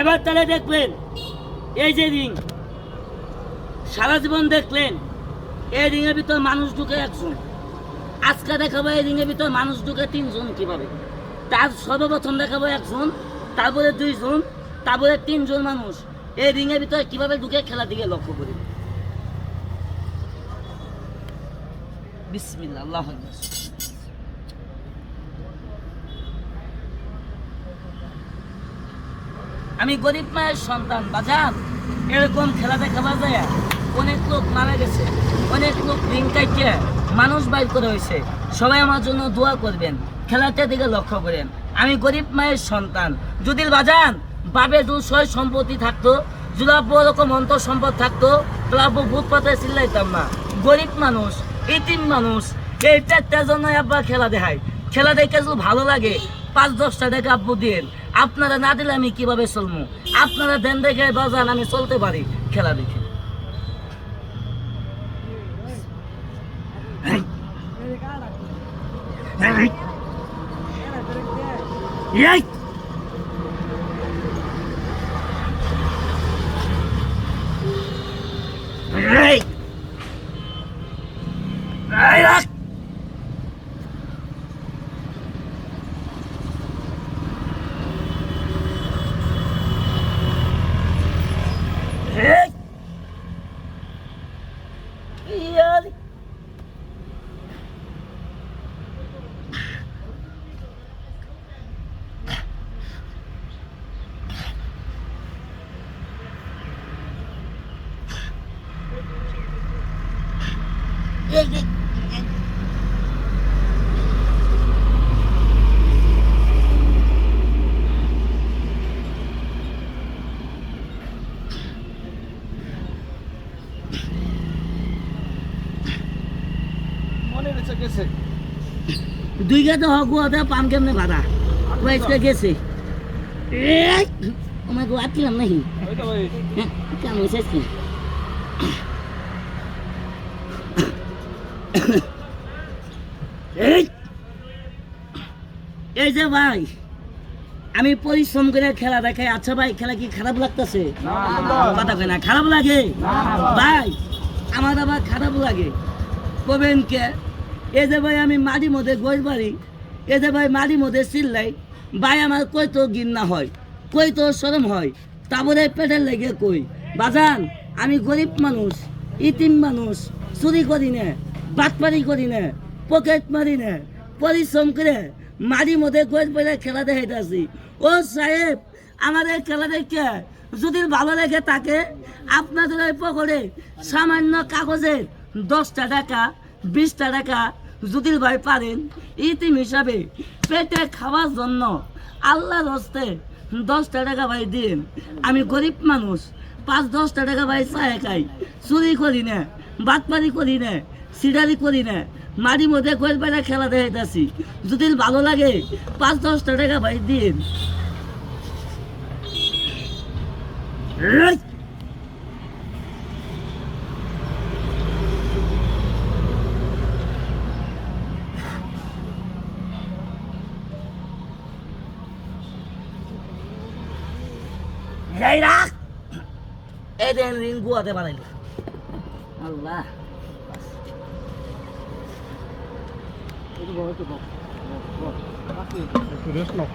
এবার তাহলে দেখবেন, এই যে রিং সারা জীবন দেখলেন, এই রিংয়ের ভিতর মানুষ ঢুকে একজন। আজকে দেখাবো এই রিংয়ের ভিতর মানুষ ঢুকে তিনজন কীভাবে। তার সর্বপ্রথম দেখাবো একজন, তারপরে দুইজন, তারপরে তিনজন মানুষ। এই রিংয়ের ভিতরে কীভাবে ঢুকে খেলার দিকে লক্ষ্য করি। বিসমিল্লাহ, আল্লাহ আমি গরিব মায়ের সন্তান, বাজান। এরকম খেলা দেখাবা যায় অনেক লোক মারা গেছে, অনেক লোক রিং কাইটে মানুষ বাইর করে হয়েছে। সবাই আমার জন্য দোয়া করবেন খেলাটা দিকে লক্ষ্য করেন। আমি গরিব মায়ের সন্তান। যদি বাজান বাবে দু সম্পত্তি থাকতো আব্বু ওরকম অন্তর সম্পদ থাকতো তাহলে আব্বু ভূত পাতায় চিল্লাইতাম না। গরিব মানুষ ইতিম মানুষ, এই চারটার জন্য আব্বা খেলা দেখায়। খেলা দেখে যদি ভালো লাগে, পাঁচ দশটা টাকা আব্বু দিন আপনারা না দিলে আমি কীভাবে চলবো আপনারা দেন দেখে বাজান আমি চলতে পারি খেলা দেখে এই! এই! এই রাখ! এই! ইয়ার! এই, এই, এই। মনে রয়েছে গেছে দুই গাতে হক ওটা পাম কেমনে ভাড়া ওয়াইসকে গেছে এই! আমার গো আটলাম নাহি ওই তো ওই হ্যাঁ কেমন হয়েছে কি এই! যে ভাই আমি পরিশ্রম করে খেলা দেখাই আচ্ছা ভাই খেলা কি খারাপ লাগতেছে? কথা কয় না খারাপ লাগে? ভাই আমার আবার খারাপ লাগে। কবেন কে? এই যে ভাই আমি মাঝি মধ্যে গোস বাড়ি এ যে ভাই মাঝি মধ্যে চিল্লাই ভাই আমার কই তো গিন্না হয় কই তো সরম হয় তারপরে পেটের লেগে কই? বাজান আমি গরিব মানুষ ইতিম মানুষ চুরি করি না। বাটপারি করি না পকেট মারি না পরিশ্রম করে মারি মধ্যে গোস বাড়ি খেলা দেখাইতেছি ও সাহেব আমাদের খেলা দেখে যদি ভালো লেগে থাকে আপনাদের ওই পকেটে সামান্য কাগজের দশটা টাকা বিশটা টাকা যদি ভাই পারেন ইতিম হিসাবে পেটে খাওয়ার জন্য আল্লাহর হস্তে দশটা টাকা ভাই দিন আমি গরিব মানুষ পাঁচ দশটা টাকা ভাই চায় খাই চুরি করি না বাটপারি করি না সিডারি করি না। মাঝে মধ্যে কয়েক বেড়া খেলা দেখাইতেছি যদি ভালো লাগে, পাঁচ দশটা টাকা ভাই দিন এই দেন রিং গুয়াতে বানাইল আল্লাহ। একটু রেস্ট নাও